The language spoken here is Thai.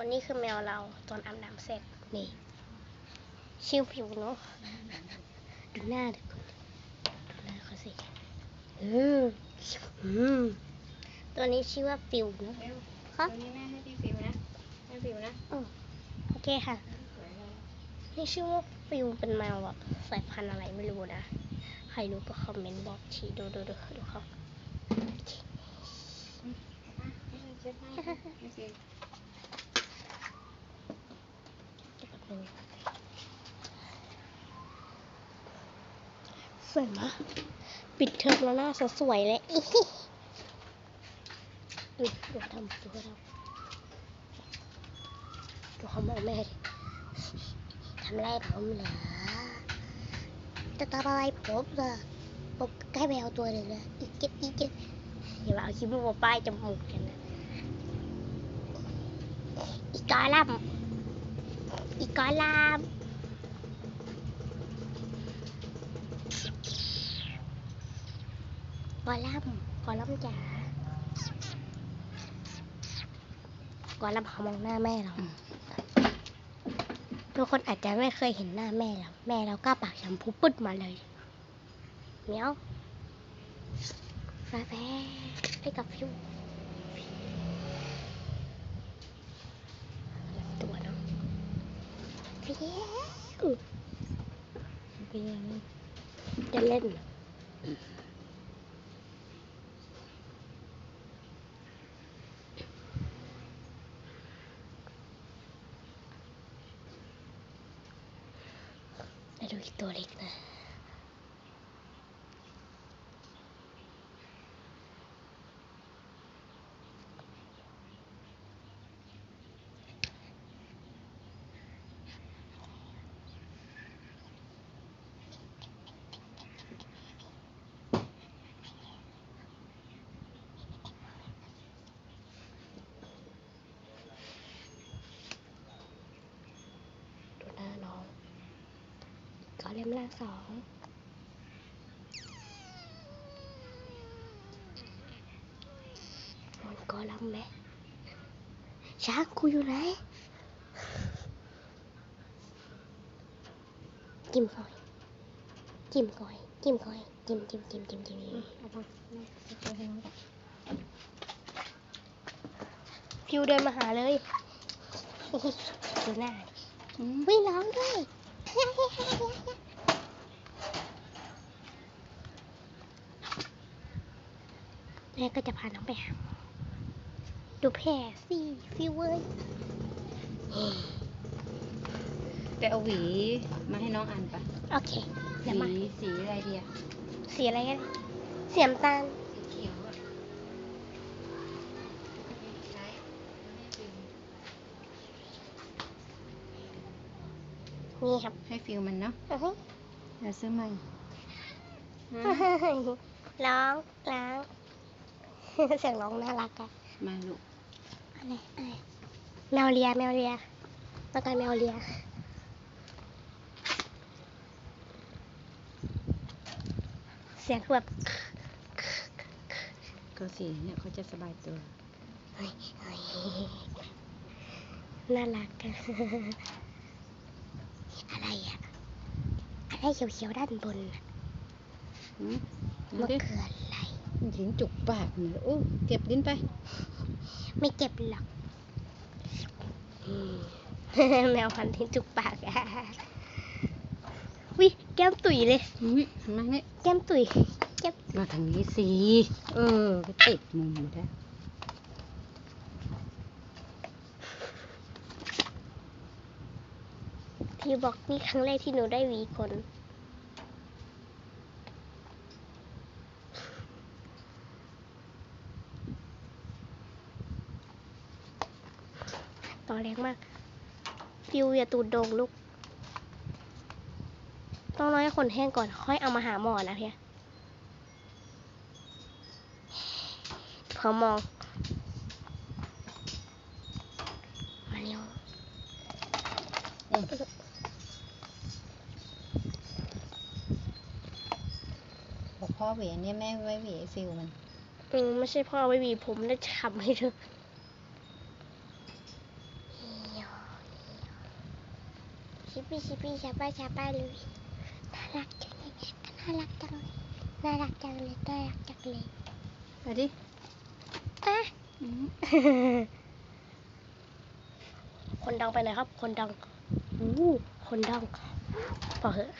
วันนี้คือแมวเราตอนอาบน้ำเสร็จนี่ชิวผิวเนาะดูหน้าดิคุณดูหน้าเขาสิอืมอืมตัวนี้ชื่อว่าฟิวเนาะเร็วครับวันนี้แม่ให้พี่ฟิวนะให้ฟิวนะอืมโอเคค่ะสวยเลยนี่ชื่อว่าฟิวเป็นแมวแบบสายพันธุ์อะไรไม่รู้นะใครรู้ก็คอมเมนต์บอกทีดูดูดูดูเขา อะให้เช็ดให้ให้ฟิว แป๊บนึงส วยมากปิดเทอมแล้วหน้าสวยๆเลยดูดูทำดูเขาทำดูเขามองแม่ดิทำไรผมเหรอจะทำอะไรผมเหรอผมใกล้แมวตัวหนึ่งนะอีกเก็บอีกเก็บอย่าเอาคิ้วมาป้ายจมูกกันนะอีกอลัมอีกกอลัมน์ก อลัมน์กอลัมน์จ๋ากอลัมน์เขามองหน้าแม่เรา ทุกคนอาจจะไม่เคยเห็นหน้าแม่เรา แม่เราก็ปากแชมพูปึ๊ดมาเลยเหมียวฟาแฟไปกับฟิวตัวเนาะฟิวเป็นยังไงจะเล่น เหรอไปดูอีกตัวเล็กนะ ดูหน้าน้อง ก็เล่มล่างสองมันก็ลำไหมช้างกูอยู่ไหนจิ้มก่อยจิ้มก่อยจิ้มก่อยจิ้มจิ้มจิ้มจิ้มจิ้มเอามาแม่ให้ฟิวให้น้องก่อนฟิวเดินมาหาเลยดูหน้าดิวิ่งร้องด้วย แม่ก็จะพาน้องไปหาหมอดูแผลสิฟิวเว้ย ไปเอาหวีมาให้น้องอันปะโอเค หเดี๋ยวมา วีสีอะไรดีอะ สีอะไรกัน เสียมตาล นี่ครับให้ฟิวมันเนาะอื้อหือเดี๋ยวซื้อใหม่ฮะร้องร้องเสียงร้องน่ารักอะมาลูกอะไรอะไรแมวเลียแมวเลียต้องการแมวเลียเสียงคือแบบก็สีเนี่ยเขาจะสบายตัวเฮ้ยเฮ้ยน่ารักอะอะไรอะ อะไรเขียวๆด้านบนน่ะหืมมัดูนดิคืออะไร ลิ้นจุกปากเนี่ยโอ้เก็บลิ้นไป ไม่เก็บหรอกอืม แมวพันธุ์ที่จุกปากอะวิแก้มตุ๋ยเลย อืมมาเนี่ยแก้มตุ๋ยแก้มมาทางนี้สิเออไปติดมุมอยู่ได้วพี่บอกนี่ครั้งแรกที่หนูได้หวีขน ต่อแรงมาก ฟิวอย่าตูดโด่งลูก ต้องรอให้ขนแห้งก่อน ค่อยเอามาหาหมอนะเพียพอมอง มาเร็วบอกพ่อหวีอันเนี่ยแม่ไว้หวีไอ้ฟิวมัน อืมไม่ใช่พ่อไม่มีผมแล้วจะทำให้เธอ ชิปปี้ชิปปี้ชับป้าชับป้าเลยน่ารักจังเลยน่ารักจังเลยน่ารักจังเลยน่ารักจังเลยไปดิอะคนดังไปไหนครับ คนดังอู้คนดังพอเหอะ